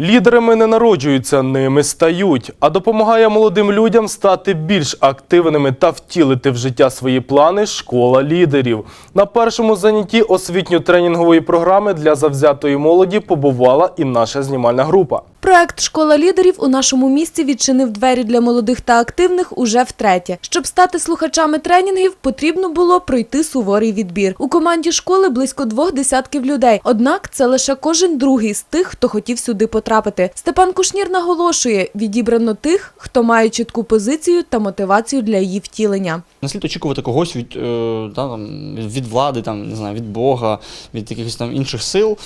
Лідерами не народжуються, ними стають, а допомагає молодим людям стати більш активними та втілити в життя свої плани школа лідерів. На першому занятті освітньо-тренінгової програми для завзятої молоді побувала і наша знімальна група. Проект Школа лідерів у нашому місті відчинив двері для молодих та активних уже втретє. Щоб стати слухачами тренінгів, потрібно було пройти суворий відбір. У команді школи близько двох десятків людей. Однак це лише кожен другий з тих, хто хотів сюди потрапити. Степан Кушнір наголошує: відібрано тих, хто має чітку позицію та мотивацію для її втілення. Не слід очікувати когось від, е, там, від- влади, там, не знаю, від Бога, від якихось там інших сил,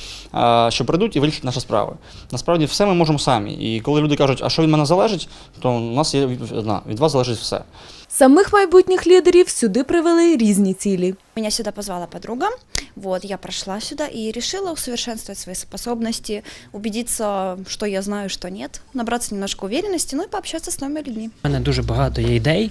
що прийдуть і вирішать наші справи. Насправді все ми можемо самі. І коли люди кажуть, а що від мене залежить, то у нас є відповідь від вас залежить все. Самих майбутніх лідерів сюди привели різні цілі. Меня сюда позвала подруга, вот, я прошла сюда и решила усовершенствовать свои способности, убедиться, что я знаю, что нет, набраться немножко уверенности, ну и пообщаться с новыми людьми. У мене дуже багато є ідей,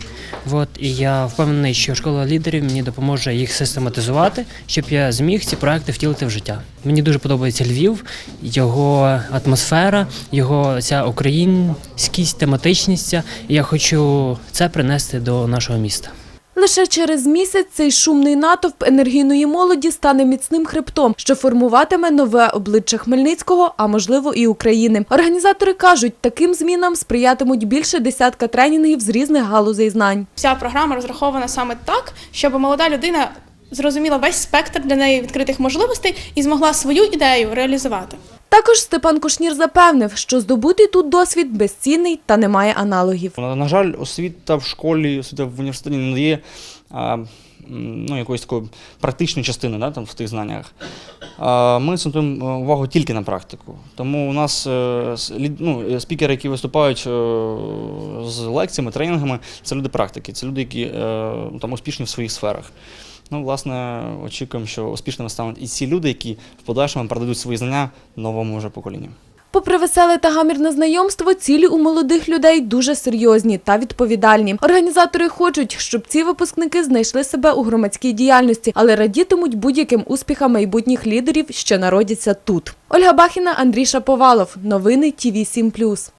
от, і я впевнений, що школа лідерів мені допоможе їх систематизувати, щоб я зміг ці проекти втілити в життя. Мені дуже подобається Львів, його атмосфера, його ця українськість, тематичність. І я хочу це принести до нашого міста. Лише через місяць цей шумний натовп енергійної молоді стане міцним хребтом, що формуватиме нове обличчя Хмельницького, а можливо і України. Організатори кажуть, таким змінам сприятимуть більше десятка тренінгів з різних галузей знань. Вся програма розрахована саме так, щоб молода людина зрозуміла весь спектр для неї відкритих можливостей і змогла свою ідею реалізувати. Також Степан Кушнір запевнив, що здобутий тут досвід безцінний та не має аналогів. На, жаль, освіта в школі, освіта в університеті не дає ну, якоїсь такої практичної частини да, там, в тих знаннях. Ми акцентуємо увагу тільки на практику. Тому у нас е, ну, е, спікери, які виступають е, з лекціями, тренінгами, це люди практики, це люди, які е, там, успішні в своїх сферах. Ну, власне, очікуємо, що успішними стануть і ці люди, які в подальшому передадуть свої знання новому вже поколінню. Попри веселе та гамірне знайомство, цілі у молодих людей дуже серйозні та відповідальні. Організатори хочуть, щоб ці випускники знайшли себе у громадській діяльності, але радітимуть будь-яким успіхам майбутніх лідерів, що народяться тут. Ольга Бахіна, Андрій Шаповалов. Новини ТІВІ 7+.